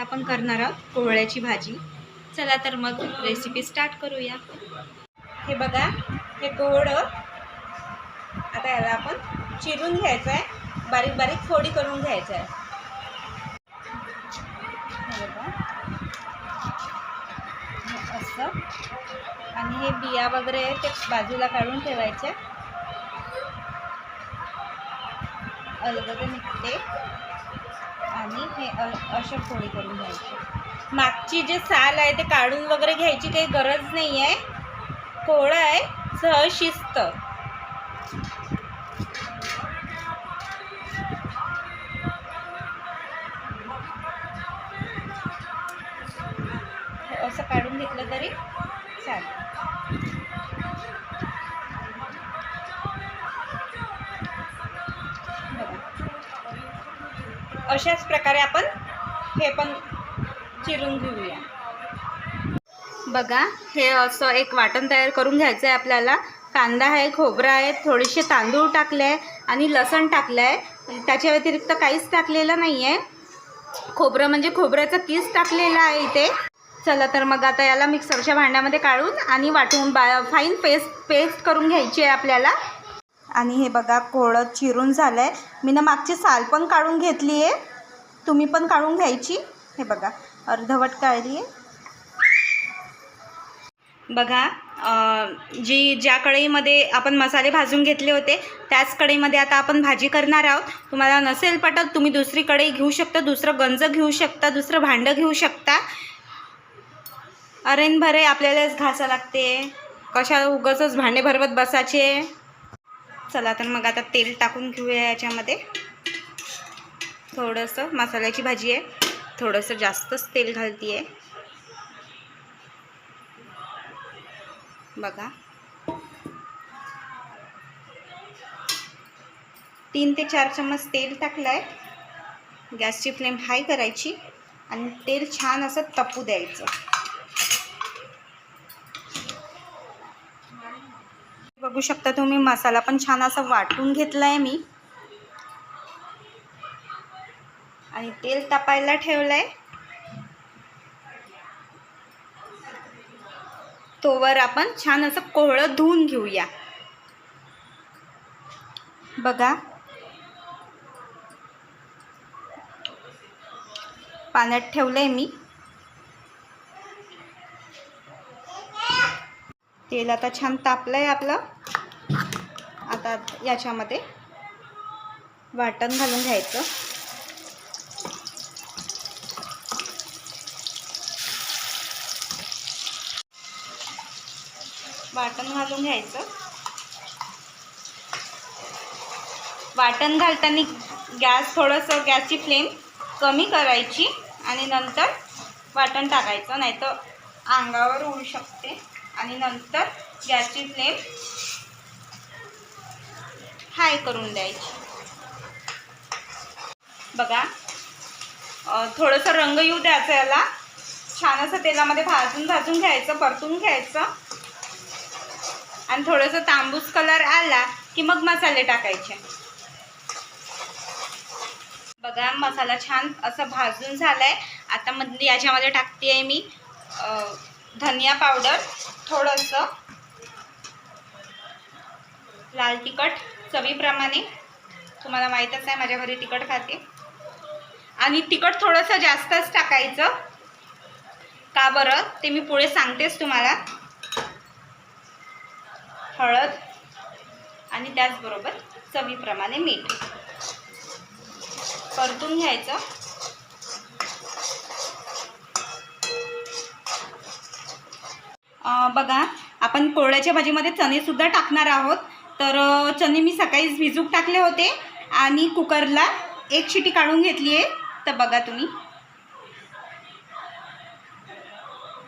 आपण करणार आहोत कोवळ्याची भाजी. चला तर मग रेसिपी स्टार्ट करूया. हे बघा हे कोहळं आता याला आपण चिरून घ्यायचं आहे बारीक बारीक फोडी करून घ्यायचं आहे असं. आणि हे बिया वगैरे ते बाजूला काढून ठेवायच्या अलगद निघते. आणि हे अशा पोळी करून घ्यायची. मागची जे साल आहे ते काढून वगैरे घ्यायची काही गरज नाही आहे कोळं आहे सहज शिस्त. अशाच प्रकारे आपण हे पण चिरून घेऊया. बघा हे असं एक वाटण तयार करून घ्यायचं आहे आपल्याला. कांदा आहे खोबरा आहे थोडेसे तांदूळ टाकले आहे आणि लसण टाकलं आहे त्याच्या व्यतिरिक्त काहीच टाकलेलं नाही आहे खोबरं म्हणजे खोबऱ्याचा किस टाकलेला आहे इथे. चला तर मग आता याला मिक्सरच्या भांड्यामध्ये काढून आणि वाटून बा फाईन पेस्ट पेस्ट करून घ्यायची आहे आपल्याला. आणि हे बघा कोळं चिरून झालं आहे मी ना मागची साल पण काढून घेतली आहे. तुम्ही पण काढून घ्यायची. हे बघा अर्धवट काढली आहे. बघा जी ज्या कढईमध्ये आपण मसाले भाजून घेतले होते त्याच कढईमध्ये आता आपण भाजी करणार आहोत. तुम्हाला नसेल पटत तुम्ही दुसरी कढई घेऊ शकता दुसरं गंज घेऊ शकता दुसरं भांडं घेऊ शकता. अरेन भरे आपल्यालाच घासा लागते. कशा उगाचच भांडे भरवत बसायचे. चला तर मग आता तेल टाकून घेऊया याच्यामध्ये. थोडंसं मसाल्याची भाजी आहे. थोडंसं जास्तच तेल घालती आहे बघा. तीन ते चार चम्मच तेल टाकलं आहे गॅसची फ्लेम हाय करायची. आणि तेल छान असं तपू द्यायचं. बघू शकता तुम्ही मसाला पण छान असा वाटून घेतला आहे मी. आणि तेल तापायला ठेवलं आहे तोवर आपण छान असं कोहळं धुवून घेऊया. बघा. पाण्यात ठेवलंय मी. तेल आता छान तापलंय आपलं. आता याच्यामध्ये वाटण घालून घ्यायचं. वाटण घालून घ्यायचं. वाटण घालताना गॅस थोडंसं गॅसची फ्लेम कमी करायची आणि नंतर वाटण टाकायचं. नाहीतर अंगावर होऊ शकते. आणि नंतर गॅसची फ्लेम हाय करून द्यायची. बघा थोडंसं रंग येऊ द्यायचं याला. छान असं तेलामध्ये भाजून भाजून घ्यायचं परतून घ्यायचं. आणि थोडंसं तांबूस कलर आला की मग मसाले टाकायचे. बघा मसाला छान असं भाजून झालाय. आता मधली याच्यामध्ये टाकते आहे मी धनिया पावडर थोडंसं. लाल तिखट. चवीप्रमाणे. तुम्हाला माहीतच आहे माझ्या घरी तिखट खाते. आणि तिखट थोडंसं जास्तच टाकायचं. का बरं? ते मी पुढे सांगतेच तुम्हाला. हळद आणि त्याचबरोबर चवीप्रमाणे मीठ. परतून घ्यायचं. बघा आपण कोरड्याच्या भाजीमध्ये चणेसुद्धा टाकणार आहोत. तर चणे मी सकाळीच भिजूक टाकले होते आणि कुकरला एक शिटी काढून घेतली आहे. तर बघा तुम्ही.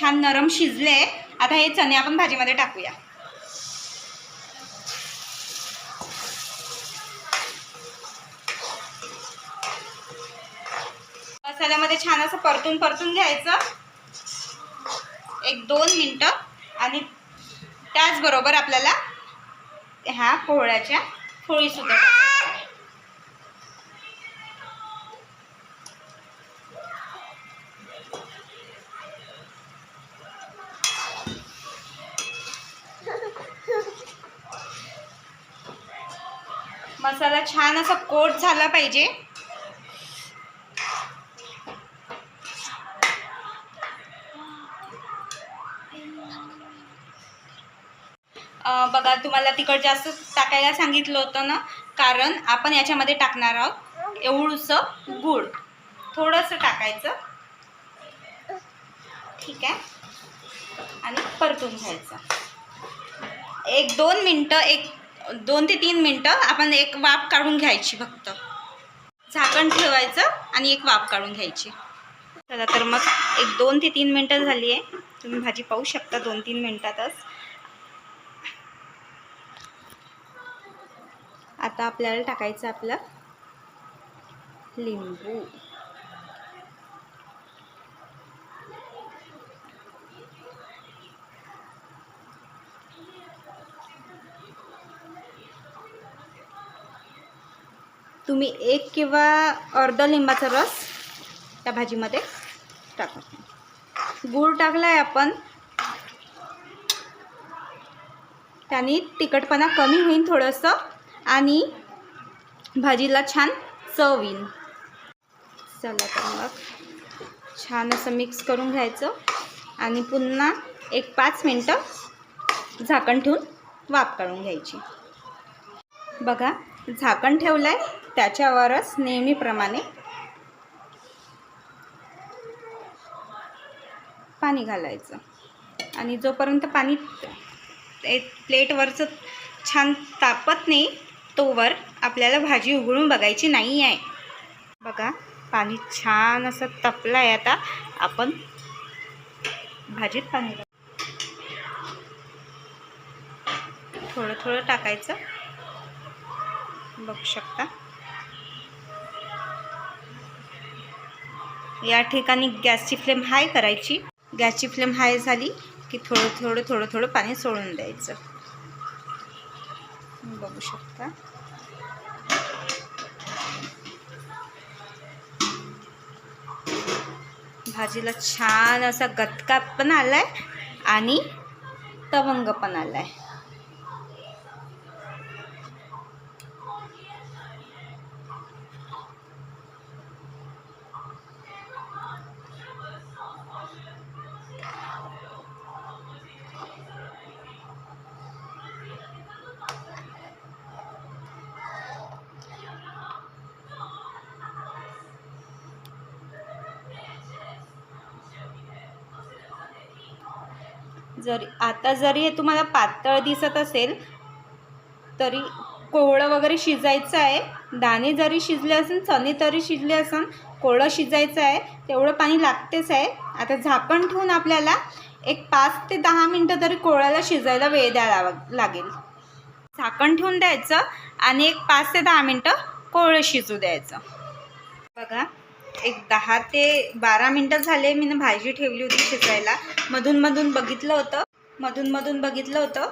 छान नरम शिजले आहे. आता हे चणे आपण भाजीमध्ये टाकूया. मसाल्यामध्ये छान असं परतून परतून घ्यायचं. एक दोन मिनटं. आणि त्याचबरोबर आपल्याला ह्या पोहळ्याच्या पोळीसुद्धा मसाला छान असा कोट झाला पाहिजे. बघा तुम्हाला तिखट जास्त टाकायला सांगितलं होतं ना? कारण आपण याच्यामध्ये टाकणार आहोत एवढंसं गूळ. थोडंसं टाकायचं. ठीक आहे? आणि परतून घ्यायचं. एक दोन मिनटं एक दोन ते तीन मिनटं आपण एक वाफ काढून घ्यायची फक्त. झाकण ठेवायचं आणि एक वाफ काढून घ्यायची. चला तर मग एक दोन ते तीन मिनटं झाली आहे. तुम्ही भाजी पाहू शकता दोन तीन मिनटातच. आता आपल्याला टाकायचं आपलं लिंबू. तुम्ही एक किंवा अर्धा लिंबाचा रस त्या भाजीमध्ये टाका. गूळ टाकला आहे आपण. त्याने तिखटपणा कमी होईल थोडंसं. आणि भाजीला छान चव येईल. चला तर मग छान असं मिक्स करून घ्यायचं आणि पुन्हा एक पाच मिनटं झाकण ठेवून वाफ काढून घ्यायची. बघा झाकण ठेवलं आहे त्याच्यावरच नेहमीप्रमाणे पाणी घालायचं. आणि जोपर्यंत पाणी एक प्लेटवरचं छान तापत नाही तोवर आपल्याला भाजी उघडून बघायची नाही आहे. बघा पाणी छान असं तपलं आहे आता. आपण भाजीत पाणी थोडं थोडं टाकायचं. बघू शकता. या ठिकाणी गॅसची फ्लेम हाय करायची. गॅसची फ्लेम हाय झाली की थोडं थोडं थोडं थोडं पाणी सोडून द्यायचं. बघू शकता. भाजीला छान असा गतका पण आलाय आणि तवंग पण आला आहे जरी आता जरी हे तुम्हाला पातळ दिसत असेल तरी कोवळं वगैरे शिजायचं आहे. दाणे जरी शिजले असेल चणे तरी शिजले असेल कोवळं शिजायचं आहे. तेवढं पाणी लागतेच आहे. आता झाकण ठेवून आपल्याला एक पाच ते दहा मिनटं तरी कोवळ्याला शिजायला वेळ द्यावा लागेल. झाकण ठेवून द्यायचं आणि एक पाच ते दहा मिनटं कोवळं शिजू द्यायचं. बघा एक दहा ते बारा मिनटं झाले मी भाजी ठेवली होती शिजायला. मधून मधून बघितलं होतं. मधून मधून बघितलं होतं.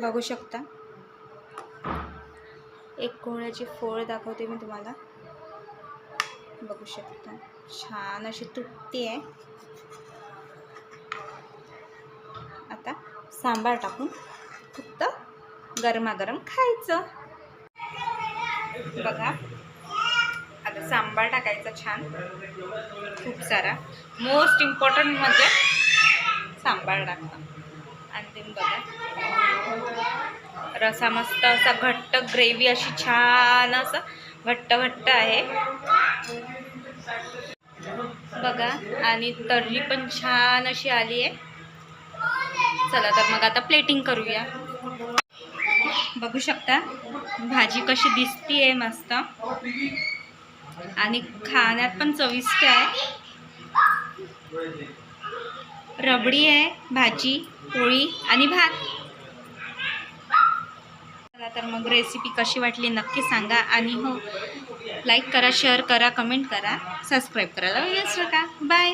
बघू शकता. एक कोहळ्याची फोळ दाखवते मी तुम्हाला. बघू शकता. छान अशी तुटती आहे आता सांबार टाकून फक्त गरमागरम खायचं. बघा. आता सांबार टाकायचा छान. खूप सारा. मोस्ट इम्पॉर्टंट म्हणजे सांबार टाकणं. आणखीन बघा. रसा मस्त असा घट्ट ग्रेव्ही अशी छान असं घट्ट घट्ट आहे. बघा. आणि तर्री पण छान अशी आली आहे चला तर मग आता प्लेटिंग करूया. बघू शकता भाजी कशी दिसती आहे मस्त. आणि खाण्यात पण चविष्ट आहे. रबडी आहे भाजी पोळी आणि भात. चला तर मग रेसिपी कशी वाटली नक्की सांगा. आणि हो लाईक करा शेअर करा कमेंट करा सबस्क्राईब करायला विसरू का बाय